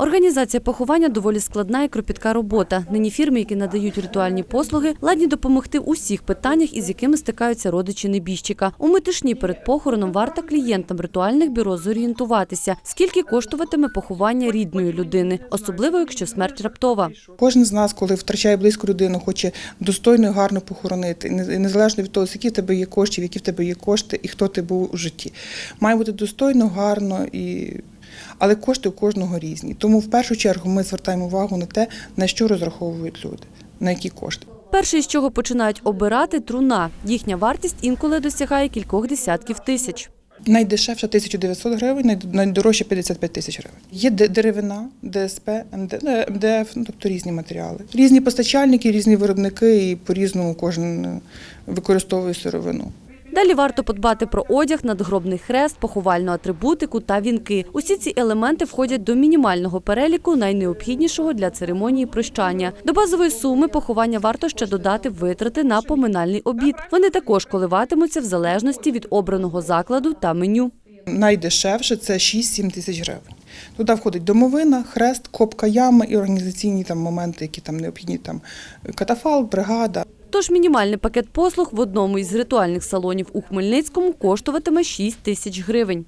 Організація поховання доволі складна і кропітка робота. Нині фірми, які надають ритуальні послуги, ладні допомогти у всіх питаннях, із якими стикаються родичі небіжчика. У метушні перед похороном варто клієнтам ритуальних бюро зорієнтуватися, скільки коштуватиме поховання рідної людини, особливо якщо смерть раптова. Кожен з нас, коли втрачає близьку людину, хоче достойно і гарно похоронити, незалежно від того, які в тебе є кошти, які в тебе є кошти і хто ти був у житті. Має бути достойно, гарно і. Але кошти у кожного різні. Тому в першу чергу ми звертаємо увагу на те, на що розраховують люди, на які кошти. Перше, з чого починають обирати труна. Їхня вартість інколи досягає кількох десятків тисяч. Найдешевша 1900 гривень, найд- найдорожча 55 тисяч гривень. Є деревина, ДСП, е, МДФ, ну, тобто різні матеріали. Різні постачальники, різні виробники і по-різному кожен е, використовує сировину. Далі варто подбати про одяг, надгробний хрест, поховальну атрибутику та вінки. Усі ці елементи входять до мінімального переліку найнеобхіднішого для церемонії прощання. До базової суми поховання варто ще додати витрати на поминальний обід. Вони також коливатимуться в залежності від обраного закладу та меню. Найдешевше це 6-7 тисяч гривень. Туди входить домовина, хрест, копка ями і організаційні там моменти, які там необхідні, там катафалк, бригада. Тож мінімальний пакет послуг в одному із ритуальних салонів у Хмельницькому коштуватиме 6 тисяч гривень.